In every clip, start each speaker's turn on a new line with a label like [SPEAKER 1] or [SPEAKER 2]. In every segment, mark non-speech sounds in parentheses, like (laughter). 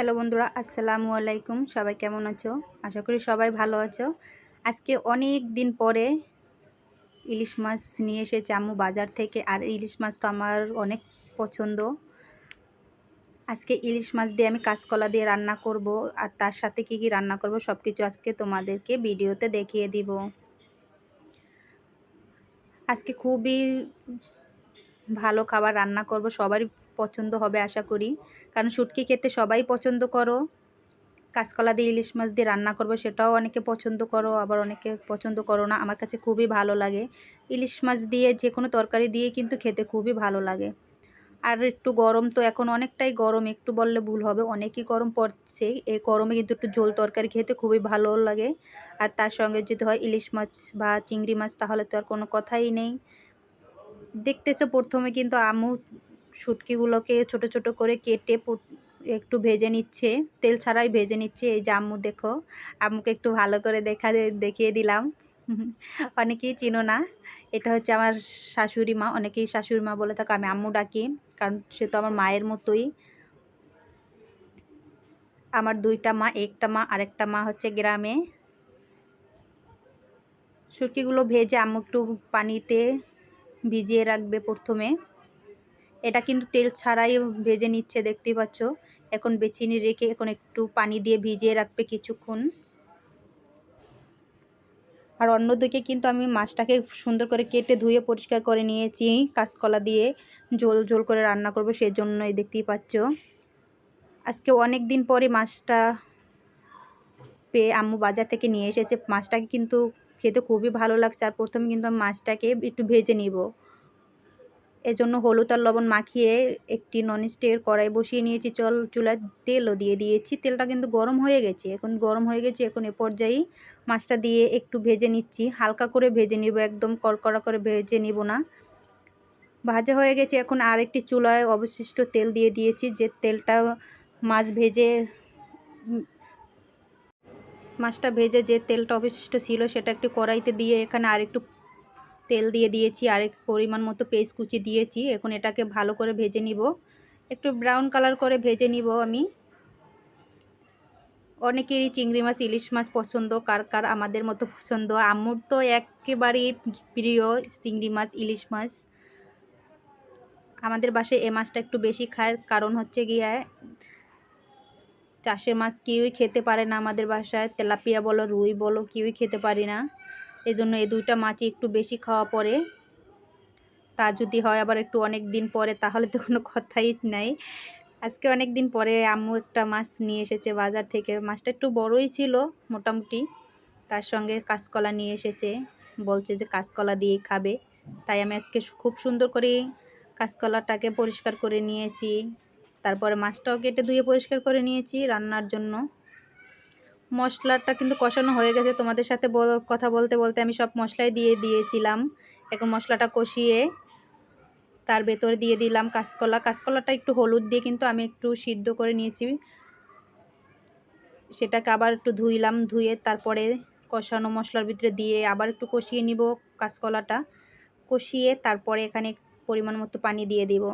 [SPEAKER 1] Hello বন্ধুরা, আসসালামু আলাইকুম। সবাই কেমন আছো? আশা করি সবাই ভালো আছো। আজকে অনেক দিন পরে ইলিশ মাছ নিয়ে এসেছে আম্মু বাজার থেকে, আর ইলিশ মাছ তো আমার অনেক পছন্দ। আজকে ইলিশ মাছ দিয়ে আমি কাঁচকলা দিয়ে রান্না করব, আর তার সাথে কি কি রান্না করব সব কিছু আজকে তোমাদেরকে ভিডিওতে দেখিয়ে দিব। আজকে খুবই ভালো খাবার রান্না করব, সবারই পছন্দ হবে আশা করি। কারণ শুটকি খেতে সবাই পছন্দ করো। কাঁচকলা দিয়ে ইলিশ মাছ দিয়ে রান্না করব সেটাও অনেকে পছন্দ করো, আবার অনেকে পছন্দ করো না। আমার কাছে খুবই ভালো লাগে। ইলিশ মাছ দিয়ে যে কোনো তরকারি দিয়ে কিন্তু খেতে খুবই ভালো লাগে। আর একটু গরম তো এখন অনেকটাই গরম, একটু বললে ভুল হবে, অনেকই গরম পড়ছে। এই গরমে কিন্তু একটু ঝোল তরকারি খেতে খুবই ভালো লাগে। আর তার সঙ্গে যদি হয় ইলিশ মাছ বা চিংড়ি মাছ তাহলে তো আর কোনো কথাই নেই। দেখতেছো প্রথমে কিন্তু আমু শুটকিগুলোকে ছোট ছোট করে কেটে একটু ভেজে নিচ্ছে। তেল ছাড়াই ভেজে নিচ্ছে। এই যে আম্মু, দেখো। আম্মুকে একটু ভালো করে দেখা দেখিয়ে দিলাম। (laughs) অনেকেই চিনো না। এটা হচ্ছে আমার শাশুড়ি মা। অনেকেই শাশুড়ি মা বলে থাকে, আমি আম্মু ডাকি। কারণ সে তো আমার মায়ের মতোই। আমার দুইটা মা, একটা মা, আরেকটা মা হচ্ছে গ্রামে। শুটকিগুলো ভেজে আম্মু একটু পানিতে ভিজিয়ে রাখবে প্রথমে। এটা কিন্তু তেল ছাড়াই ভেজে নিচ্ছে, দেখতেই পাচ্ছ। এখন বেচিনি রেখে এখন একটু পানি দিয়ে ভিজিয়ে রাখবে কিছুক্ষণ। আর অন্যদিকে কিন্তু আমি মাছটাকে সুন্দর করে কেটে ধুয়ে পরিষ্কার করে নিয়েছি, কাঁচকলা দিয়ে ঝোল ঝোল করে রান্না করব সেই জন্যই দেখতেই পাচ্ছ। আজকে অনেক দিন পরে মাছটা পেয়ে আম্মু বাজার থেকে নিয়ে এসেছে। মাছটাকে কিন্তু খেতে খুবই ভালো লাগছে। আর প্রথমে কিন্তু আমি মাছটাকে একটু ভেজে নিব। এজন্য হলুদ আর লবণ মাখিয়ে একটি ননস্টিকের কড়াই বসিয়ে নিয়েছি। চল, চুলায় তেলও দিয়ে দিয়েছি। তেলটা কিন্তু গরম হয়ে গেছে। এখন গরম হয়ে গেছে। এখন এ পর্যায়েই মাছটা দিয়ে একটু ভেজে নিচ্ছি। হালকা করে ভেজে নিব। একদম কড়কড়া করে ভেজে নিব না। ভাজা হয়ে গেছে। এখন আরেকটি চুলায় অবশিষ্ট তেল দিয়ে দিয়েছি। যে তেলটা মাছ ভেজে, মাছটা ভেজে যে তেলটা অবশিষ্ট ছিল সেটা একটু কড়াইতে দিয়ে এখানে আরেকটু তেল দিয়ে দিয়েছি, আরেক পরিমাণ মতো পেস্ট কুচি দিয়েছি। এখন এটাকে ভালো করে ভেজে নিব। একটু ব্রাউন কালার করে ভেজে নিব আমি। অনেকেরই চিংড়ি মাছ, ইলিশ মাছ পছন্দ, কার কার আমাদের মতো পছন্দ। আম্মুর তো একেবারেই প্রিয় চিংড়ি মাছ, ইলিশ মাছ। আমাদের বাসায় এ মাছটা একটু বেশি খায়, কারণ হচ্ছে গিয়ে চাষের মাছ কেউই খেতে পারে না আমাদের বাসায়। তেলাপিয়া বলো, রুই বলো, কেউই খেতে পারি না। এই জন্য এই দুইটা মাছই একটু বেশি খাওয়া পরে তা যদি হয় আবার একটু অনেক দিন পরে, তাহলে তো কোনো কথাই নাই। আজকে অনেক দিন পরে আম্মু একটা মাছ নিয়ে এসেছে বাজার থেকে। মাছটা একটু বড়ই ছিল, মোটামুটি। তার সঙ্গে কাঁচকলা নিয়ে এসেছে। বলছে যে কাঁচকলা দিয়ে খাবে। তাই আমি আজকে খুব সুন্দর করে কাঁচকলাটাকে পরিষ্কার করে নিয়েছি। তারপরে মাছটাও কেটে ধুয়ে পরিষ্কার করে নিয়েছি রান্নার জন্য। মশলাটা কিন্তু কষানো হয়ে গেছে। তোমাদের সাথে কথা বলতে বলতে আমি সব মশলাই দিয়ে দিয়েছিলাম। এখন মশলাটা কষিয়ে তার ভেতরে দিয়ে দিলাম কাঁচকলা। কাঁচকলাটা একটু হলুদ দিয়ে কিন্তু আমি একটু সিদ্ধ করে নিয়েছি। সেটাকে আবার একটু ধুইলাম, ধুয়ে তারপরে কষানো মশলার ভিতরে দিয়ে আবার একটু কষিয়ে নিব কাঁচকলাটা। কষিয়ে তারপরে এখানে পরিমাণ মতো পানি দিয়ে দিব।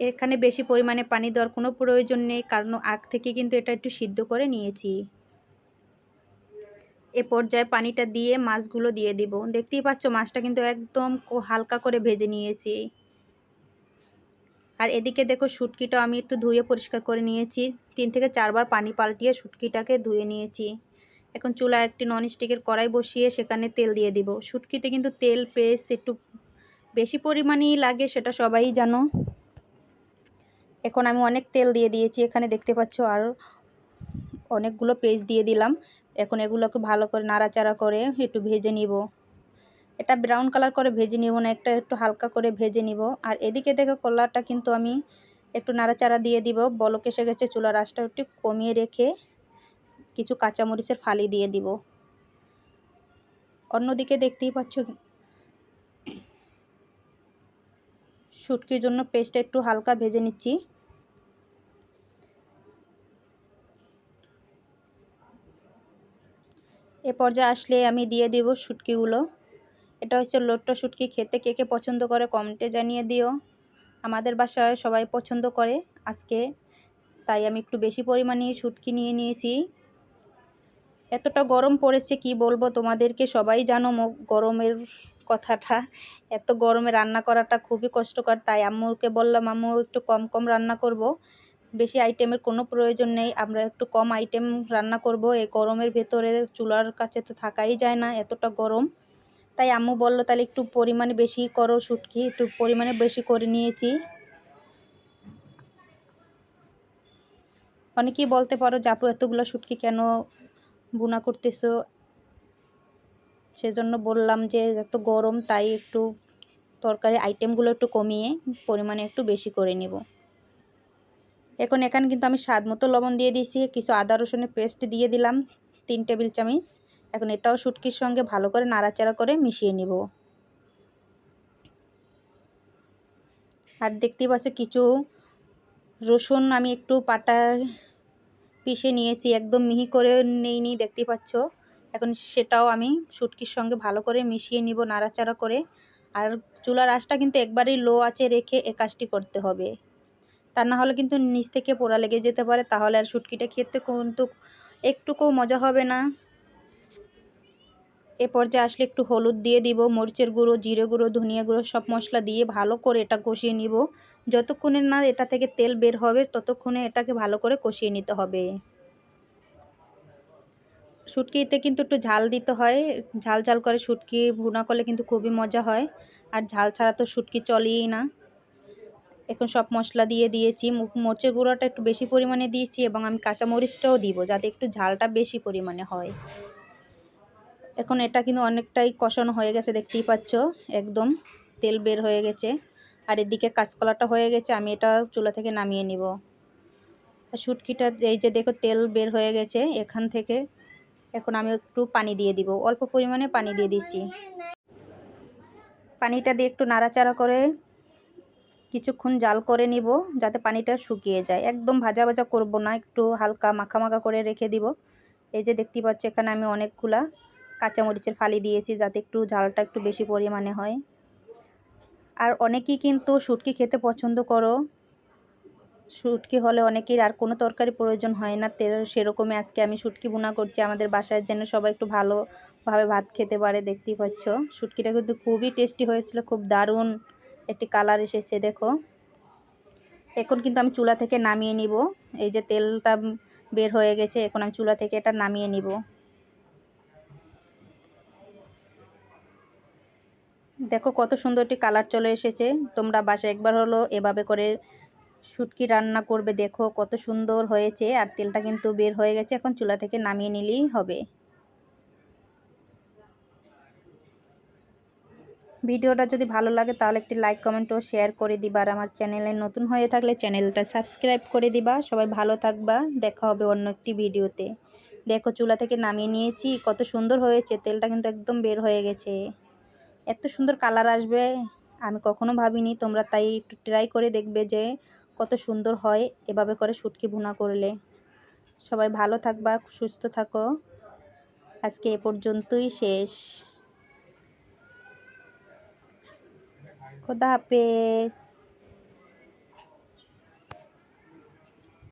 [SPEAKER 1] এখানে বেশি পরিমাণে পানি দেওয়ার কোনো প্রয়োজন নেই, কারণ আগ থেকে কিন্তু এটা একটু সিদ্ধ করে নিয়েছি। এ পর্যায়ে পানিটা দিয়ে মাছগুলো দিয়ে দিব। দেখতেই পাচ্ছ মাছটা কিন্তু একদম হালকা করে ভেজে নিয়েছি। আর এদিকে দেখো শুটকিটাও আমি একটু ধুয়ে পরিষ্কার করে নিয়েছি। তিন থেকে চারবার পানি পাল্টিয়ে শুটকিটাকে ধুয়ে নিয়েছি। এখন চুলা একটি ননস্টিকের কড়াই বসিয়ে সেখানে তেল দিয়ে দিব। শুটকিতে কিন্তু তেল, পেস্ট একটু বেশি পরিমাণেই লাগে, সেটা সবাই জানো। এখন আমি অনেক তেল দিয়ে দিয়েছি। এখানে দেখতে পাচ্ছ আর অনেকগুলো পেস্ট দিয়ে দিলাম। এখন এগুলোকে ভালো করে নাড়াচাড়া করে একটু ভেজে নিব। এটা ব্রাউন কালার করে ভেজে নিব না, একটা একটু হালকা করে ভেজে নিব। আর এদিকে দেখো কলারটা কিন্তু আমি একটু নাড়াচাড়া দিয়ে দিব। বলক এসে গেছে, চুলার আঁচটা একটু কমিয়ে রেখে কিছু কাঁচামরিচের ফালি দিয়ে দিব। অন্যদিকে দেখতেই পাচ্ছ শুটকির জন্য পেস্টটা একটু হালকা ভেজে নিচ্ছি। পর্যায়ে আসলে আমি দিয়ে দেব শুটকিগুলো। এটা হচ্ছে লোট্টো শুটকি, খেতে কে কে পছন্দ করে কমেন্টে জানিয়ে দিও। আমাদের বাসায় সবাই পছন্দ করে আজকে, তাই আমি একটু বেশি পরিমাণে শুটকি নিয়ে নিয়েছি। এতটা গরম পড়েছে, কি বলব তোমাদেরকে? সবাই জানো গরমের কথাটা। এত গরমে রান্না করাটা খুবই কষ্টকর, তাই আম্মুকে বললাম, আম্মু, একটু কম কম রান্না করব। বেশি আইটেমের কোনো প্রয়োজন নেই। আমরা একটু কম আইটেম রান্না করব। এই গরমের ভেতরে চুলার কাছে তো থাকাই যায় না, এতটা গরম। তাই আম্মু বলল, তাহলে একটু পরিমাণে বেশি করো শুটকি, একটু পরিমাণে বেশি করে নিয়েছি। অনেকেই বলতে পারো জাপু এতগুলো শুটকি কেন বুনা করতেছো? সেজন্য বললাম যে, এত গরম, তাই একটু তরকারি আইটেমগুলো একটু কমিয়ে পরিমাণে একটু বেশি করে নিব। এখন এখানে কিন্তু আমি স্বাদ মতো লবণ দিয়ে দিয়েছি, কিছু আদা, রসুনের পেস্ট দিয়ে দিলাম, তিন টেবিল চামচ। এখন এটাও শুটকির সঙ্গে ভালো করে নাড়াচাড়া করে মিশিয়ে নিব। আর দেখতেই পাচ্ছি কিছু রসুন আমি একটু পাটা পিষে নিয়েছি, একদম মিহি করে নেইনি, দেখতেই পাচ্ছ। এখন সেটাও আমি শুটকির সঙ্গে ভালো করে মিশিয়ে নিব নাড়াচাড়া করে। আর চুলার আঁচটা কিন্তু একবারেই লো আছে রেখে এ কাজটি করতে হবে। তা না হলে কিন্তু নিচ থেকে পোড়া লেগে যেতে পারে, তাহলে আর শুটকিটা খেতে কিন্তু একটুকুও মজা হবে না। এ পর্যায়ে আসলে একটু হলুদ দিয়ে দিব, মরিচের গুঁড়ো, জিরে গুঁড়ো, ধনিয়া গুঁড়ো, সব মশলা দিয়ে ভালো করে এটা কষিয়ে নিব। যতক্ষণে না এটা থেকে তেল বের হবে, ততক্ষণে এটাকে ভালো করে কষিয়ে নিতে হবে। শুটকিতে কিন্তু একটু ঝাল দিতে হয়, ঝাল ঝাল করে শুটকি ভুনা করলে কিন্তু খুবই মজা হয়। আর ঝাল ছাড়া তো শুটকি চলেই না। এখন সব মশলা দিয়ে দিয়েছি। মরচের গুঁড়োটা একটু বেশি পরিমাণে দিয়েছি এবং আমি কাঁচামরিচটাও দিব যাতে একটু ঝালটা বেশি পরিমাণে হয়। এখন এটা কিন্তু অনেকটাই কষানো হয়ে গেছে, দেখতেই পাচ্ছ? একদম তেল বের হয়ে গেছে। আর এদিকে কাঁচকলাটা হয়ে গেছে, আমি এটা চুলা থেকে নামিয়ে নিব। শুটকিটা, এই যে দেখো তেল বের হয়ে গেছে এখান থেকে। এখন আমি একটু পানি দিয়ে দিব, অল্প পরিমাণে পানি দিয়ে দিচ্ছি। পানিটা দিয়ে একটু নাড়াচাড়া করে কিছুক্ষণ জাল করে নিব যাতে পানিটা শুকিয়ে যায়। একদম ভাজা ভাজা করব না, একটু হালকা মাখা মাখা করে রেখে দিব। এই যে দেখতে পাচ্ছ, এখানে আমি অনেকগুলা কাঁচামরিচের ফালি দিয়েছি যাতে একটু ঝালটা একটু বেশি পরিমাণে হয়। আর অনেকেই কিন্তু শুটকি খেতে পছন্দ করো। শুটকি হলে অনেকের আর কোনো তরকারি প্রয়োজন হয় না। সেরকমই আজকে আমি শুটকি বোনা করছি। আমাদের বাসায় যেন সবাই একটু ভালোভাবে ভাত খেতে পারে, দেখতেই পাচ্ছ। শুটকিটা কিন্তু খুবই টেস্টি হয়েছিল, খুব দারুণ একটি কালার এসেছে, দেখো। এখন কিন্তু আমি চুলা থেকে নামিয়ে নিব। এই যে তেলটা বের হয়ে গেছে, এখন আমি চুলা থেকে এটা নামিয়ে নিব। দেখো কত সুন্দর একটি কালার চলে এসেছে। তোমরা বাসায় একবার হলো এভাবে করে শুটকি রান্না করবে, দেখো কত সুন্দর হয়েছে। আর তেলটা কিন্তু বের হয়ে গেছে, এখন চুলা থেকে নামিয়ে নিলেই হবে। ভিডিওটা যদি ভালো লাগে তাহলে একটি লাইক, কমেন্ট ও শেয়ার করে দিবা। আর আমার চ্যানেলে নতুন হয়ে থাকলে চ্যানেলটা সাবস্ক্রাইব করে দিবা। সবাই ভালো থাকবা। দেখা হবে অন্য একটি ভিডিওতে। দেখো, চুলা থেকে নামিয়ে নিয়েছি। কত সুন্দর হয়েছে। তেলটা কিন্তু একদম বের হয়ে গেছে। এত সুন্দর কালার আসবে। আমি কখনো ভাবিনি। তোমরা তাই একটু ট্রাই করে দেখবে যে কত সুন্দর হয় এভাবে করে শুটকি ভুনা করলে। সবাই ভালো থাকবা, সুস্থ থাকো। আজকে এ পর্যন্তই শেষ। খোদা হাফেজ